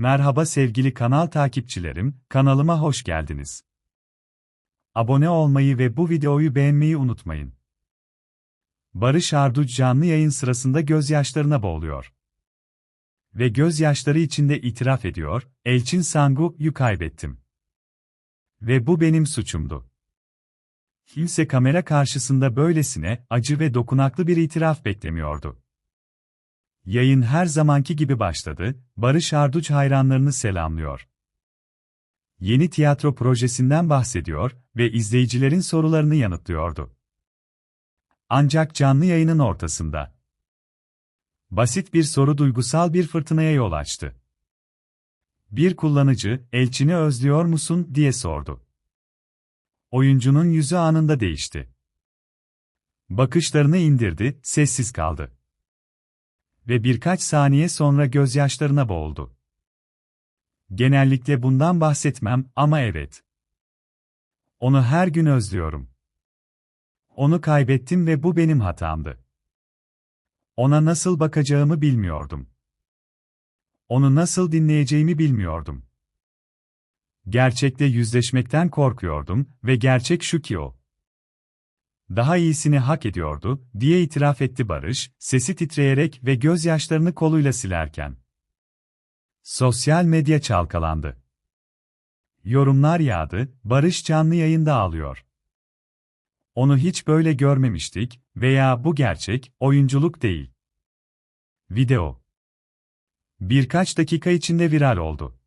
Merhaba sevgili kanal takipçilerim, kanalıma hoş geldiniz. Abone olmayı ve bu videoyu beğenmeyi unutmayın. Barış Arduç canlı yayın sırasında gözyaşlarına boğuluyor. Ve gözyaşları içinde itiraf ediyor, Elçin Sangu'yu kaybettim. Ve bu benim suçumdu. Kimse kamera karşısında böylesine acı ve dokunaklı bir itiraf beklemiyordu. Yayın her zamanki gibi başladı, Barış Arduç hayranlarını selamlıyor. Yeni tiyatro projesinden bahsediyor ve izleyicilerin sorularını yanıtlıyordu. Ancak canlı yayının ortasında basit bir soru duygusal bir fırtınaya yol açtı. Bir kullanıcı, "Elçini özlüyor musun?" diye sordu. Oyuncunun yüzü anında değişti. Bakışlarını indirdi, sessiz kaldı ve birkaç saniye sonra gözyaşlarına boğuldu. Genellikle bundan bahsetmem ama evet. Onu her gün özlüyorum. Onu kaybettim ve bu benim hatamdı. Ona nasıl bakacağımı bilmiyordum. Onu nasıl dinleyeceğimi bilmiyordum. Gerçekle yüzleşmekten korkuyordum ve gerçek şu ki o daha iyisini hak ediyordu, diye itiraf etti Barış, sesi titreyerek ve gözyaşlarını koluyla silerken. Sosyal medya çalkalandı. Yorumlar yağdı, Barış canlı yayında ağlıyor. Onu hiç böyle görmemiştik veya bu gerçek, oyunculuk değil. Video. Birkaç dakika içinde viral oldu.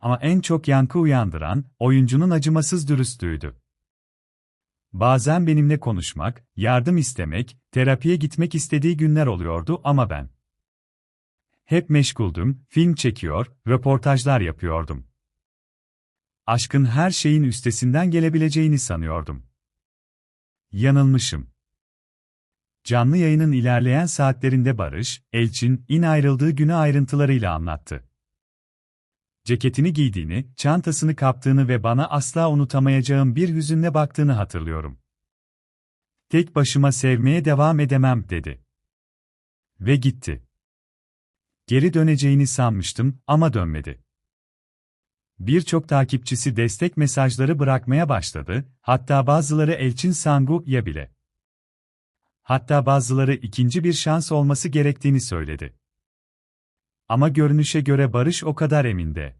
Ama en çok yankı uyandıran, oyuncunun acımasız dürüstlüğüydü. Bazen benimle konuşmak, yardım istemek, terapiye gitmek istediği günler oluyordu ama ben hep meşguldüm, film çekiyor, röportajlar yapıyordum. Aşkın her şeyin üstesinden gelebileceğini sanıyordum. Yanılmışım. Canlı yayının ilerleyen saatlerinde Barış, Elçin, in ayrıldığı günü ayrıntılarıyla anlattı ceketini giydiğini, çantasını kaptığını ve bana asla unutamayacağım bir hüzünle baktığını hatırlıyorum. Tek başıma sevmeye devam edemem dedi. Ve gitti. Geri döneceğini sanmıştım ama dönmedi. Birçok takipçisi destek mesajları bırakmaya başladı, hatta bazıları Elçin Sangu'ya bile. Hatta bazıları ikinci bir şans olması gerektiğini söyledi. Ama görünüşe göre Barış o kadar eminde.